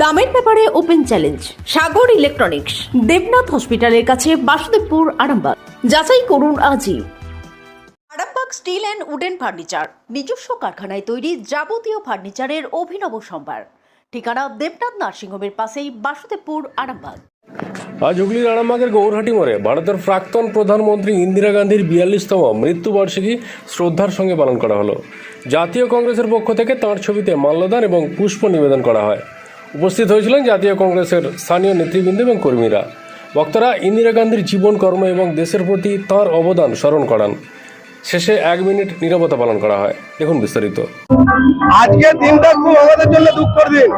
দামের ব্যাপারে open challenge Sagar electronics Debnath হসপিটালের কাছে বাসুদেবপুর আরামবাগ। যাচাই করুন আজই। Arambagh steel and wooden furniture নিজস্ব কারখানায় তৈরি যাবতীয় ফার্নিচারের অভিনব সম্ভার। ঠিকানা দেবনাথ নার্সিংহোমের পাশেই বাসুদেবপুর আরামবাগ। আজ হুগলির আরামবাগের গৌরহাটি মোড়ে ভারতের প্রাক্তন প্রধানমন্ত্রী ইন্দিরা গান্ধীর বিয়াল্লিশতম মৃত্যুবার্ষিকী শ্রদ্ধার সঙ্গে পালন করা হলো। জাতীয় কংগ্রেসের পক্ষ থেকে তাঁর ছবিতে মাল্যদান এবং পুষ্প নিবেদন করা হয়। উপস্থিত হয়েছিলেন জাতীয় কংগ্রেসের স্থানীয় নেতৃবৃন্দ এবং কর্মীরা। বক্তারা ইন্দিরা গান্ধীর জীবন, কর্ম এবং দেশের প্রতি তাঁর অবদান স্মরণ করান। শেষে এক মিনিট নীরবতা পালন করা হয়। দেখুন বিস্তারিত। আজকের দিনটা খুব আমাদের জন্য দুঃখের দিন।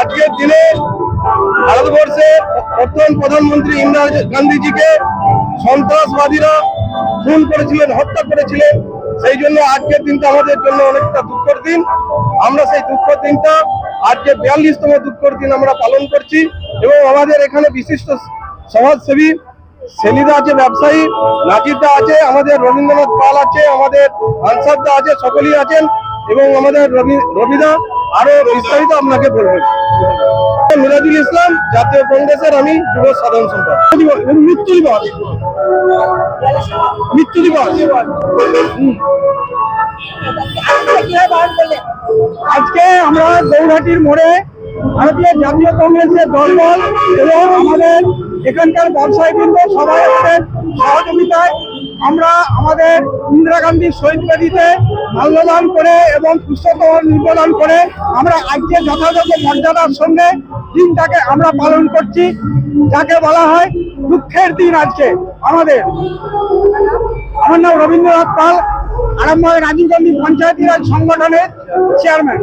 আজকের দিনে ভারতবর্ষের বর্তমান প্রধানমন্ত্রী ইন্দিরা গান্ধীজিকে সন্ত্রাসবাদীরা খুন করেছিলেন, হত্যা করেছিলেন। সেই জন্য আজকের দিনটা আমাদের জন্য অনেকটা দুঃখের দিন। আমরা সেই দুঃখের দিনটা আজকে বিয়াল্লিশতম দুঃখের দিন আমরা পালন করছি এবং আমাদের এখানে বিশিষ্ট সমাজসেবী সেলিদা আছে, ব্যবসায়ী নাজিদা আছে, আমাদের রবীন্দ্রনাথ পাল আছে, আমাদের আনসারদা আছে, সকলেই আছেন এবং আমাদের রবি রবিদা আরও বিস্তারিত আপনাকে বলবেন মিরাজুল ইসলাম, জাতীয় কংগ্রেসের আমি যুব সাধারণ সম্পাদক। মৃত্যু দিবস। মৃত্যু দিবস। আজকে আমরা গৌহাটির মোড়ে ভারতীয় জাতীয় কংগ্রেসের দলবল এবং আমাদের এখানকার ব্যবসায়ীবৃন্দ সবাই আমাদের সহযোগিতায় আমরা আমাদের ইন্দিরা গান্ধীর শহীদ বেদিতে মাল্যদান করে এবং পুষ্পতমন নিবেদন করে আমরা আজকে যথাযথ মর্যাদার সঙ্গে দিনটাকে আমরা পালন করছি যাকে বলা হয় দুঃখের দিন আজকে আমাদের আমার নাম রবীন্দ্রনাথ পাল। আরামবাগ রাজীব গান্ধী পঞ্চায়েত রাজ সংগঠনের চেয়ারম্যান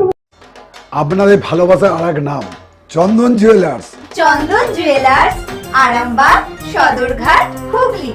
আপনাদের ভালোবাসার আর এক নাম চন্দন জুয়েলার্স চন্দন জুয়েলার্স আরামবাগ সদরঘাট হুগলি।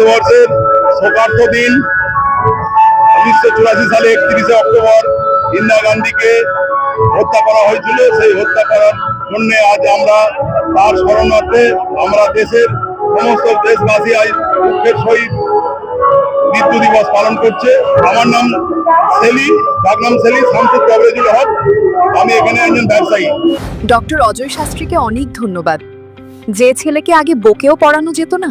ভারতবর্ষের শোকার্থ দিন উনিশশো চুরাশি সালে একত্রিশে অক্টোবর ইন্দিরা গান্ধীকে হত্যা করা হয়েছিল। সেই হত্যা করার জন্য আজ আমরা তার স্মরণার্থে আমরা দেশের সমস্ত দেশবাসী আজ দুঃখের সহিত মৃত্যু দিবস পালন করছে। আমার নাম সেলি ডাকনাম সেলি শামসুদ কবরেজুল হক। আমি এখানে একজন ব্যবসায়ী। ডক্টর অজয় শাস্ত্রীকে অনেক ধন্যবাদ। যে ছেলেকে আগে বকেও পড়ানো যেত না